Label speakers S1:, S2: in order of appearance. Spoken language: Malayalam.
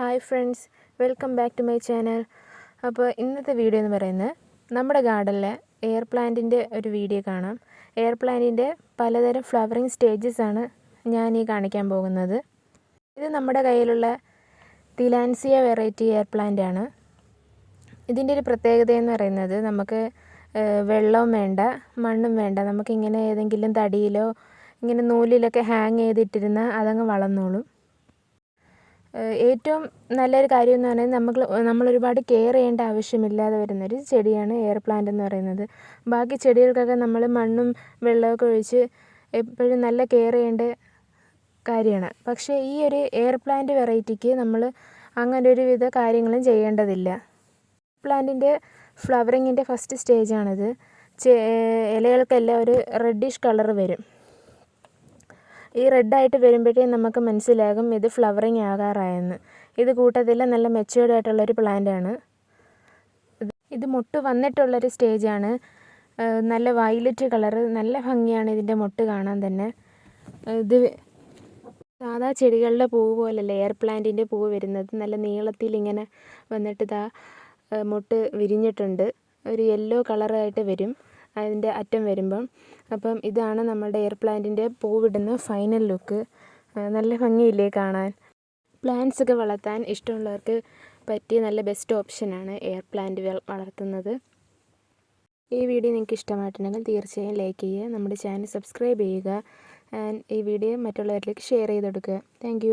S1: Hi friends welcome back to my channel. അപ്പോൾ ഇന്നത്തെ വീഡിയോ എന്ന് പറയുന്നത് നമ്മുടെ ഗാർഡനിലെ എയർ പ്ലാന്റിന്റെ ഒരു വീഡിയോ കാണാം. എയർ പ്ലാന്റിന്റെ പലതരം ഫ്ലവറിങ് സ്റ്റേജസ് ആണ് ഞാൻ ഈ കാണിക്കാൻ പോകുന്നത്. ഇത് നമ്മുടെ കയ്യിലുള്ള തിലാൻസിയ വെറൈറ്റി എയർ പ്ലാന്റ് ആണ്. ഇതിന്റെ ഒരു പ്രത്യേകത എന്ന് പറയുന്നത് നമുക്ക് വെള്ളവും വേണ്ട മണ്ണും വേണ്ട. നമുക്കിങ്ങനെ ഏതെങ്കിലും തടിയിലോ ഇങ്ങനെ നൂലിലൊക്കെ ഹാങ് ചെയ്തിട്ടിരുന്നാൽ അതങ്ങ് വളർന്നോളും. ഏറ്റവും നല്ലൊരു കാര്യം എന്ന് പറയുന്നത് നമുക്ക് നമ്മൾ ഒരുപാട് കെയർ ചെയ്യേണ്ട ആവശ്യമില്ലാതെ വരുന്നൊരു ചെടിയാണ് എയർ പ്ലാന്റ് എന്ന് പറയുന്നത്. ബാക്കി ചെടികൾക്കൊക്കെ നമ്മൾ മണ്ണും വെള്ളമൊക്കെ ഒഴിച്ച് എപ്പോഴും നല്ല കെയർ ചെയ്യേണ്ട കാര്യമാണ്. പക്ഷേ ഈ ഒരു എയർ പ്ലാന്റ് വെറൈറ്റിക്ക് നമ്മൾ അങ്ങനെ ഒരുവിധ കാര്യങ്ങളും ചെയ്യേണ്ടതില്ല. പ്ലാന്റിന്റെ ഫ്ലവറിങ്ങിന്റെ ഫസ്റ്റ് സ്റ്റേജാണിത് ഇലകൾക്കെല്ലാം ഒരു റെഡിഷ് കളർ വരും. ഈ റെഡായിട്ട് വരുമ്പോഴത്തേക്കും നമുക്ക് മനസ്സിലാകും ഇത് ഫ്ലവറിങ് ആകാറായെന്ന്. ഇത് കൂട്ടത്തിൽ നല്ല മെച്ചുവേർഡ് ആയിട്ടുള്ളൊരു പ്ലാന്റ് ആണ്. ഇത് മുട്ട് വന്നിട്ടുള്ളൊരു സ്റ്റേജാണ് നല്ല വയലറ്റ് കളറ് നല്ല ഭംഗിയാണ് ഇതിന്റെ മുട്ട് കാണാൻ തന്നെ. ഇത് സാധാ ചെടികളുടെ പൂവ് പോലല്ല എയർ പ്ലാന്റിന്റെ പൂവ് വരുന്നത്. നല്ല നീളത്തിൽ ഇങ്ങനെ വന്നിട്ട് ഇതാ മുട്ട് വിരിഞ്ഞിട്ടുണ്ട്. ഒരു യെല്ലോ കളറായിട്ട് വരും. അതിന്റെ അറ്റം വരുമ്പം. അപ്പം ഇതാണ് നമ്മുടെ എയർ പ്ലാന്റിന്റെ പൂവിടുന്ന ഫൈനൽ ലുക്ക്. നല്ല ഭംഗിയില്ലേ കാണാൻ. പ്ലാന്റ്സ് ഒക്കെ വളർത്താൻ ഇഷ്ടമുള്ളവർക്ക് പറ്റിയ നല്ല ബെസ്റ്റ് ഓപ്ഷനാണ് എയർ പ്ലാന്റ് വളർത്തുന്നത്. ഈ വീഡിയോ നിങ്ങൾക്ക് ഇഷ്ടമായിട്ടുണ്ടെങ്കിൽ തീർച്ചയായും ലൈക്ക് ചെയ്യുക നമ്മുടെ ചാനൽ സബ്സ്ക്രൈബ് ചെയ്യുക ആൻഡ് ഈ വീഡിയോ മറ്റുള്ളവരിലേക്ക് ഷെയർ ചെയ്ത് കൊടുക്കുക. താങ്ക്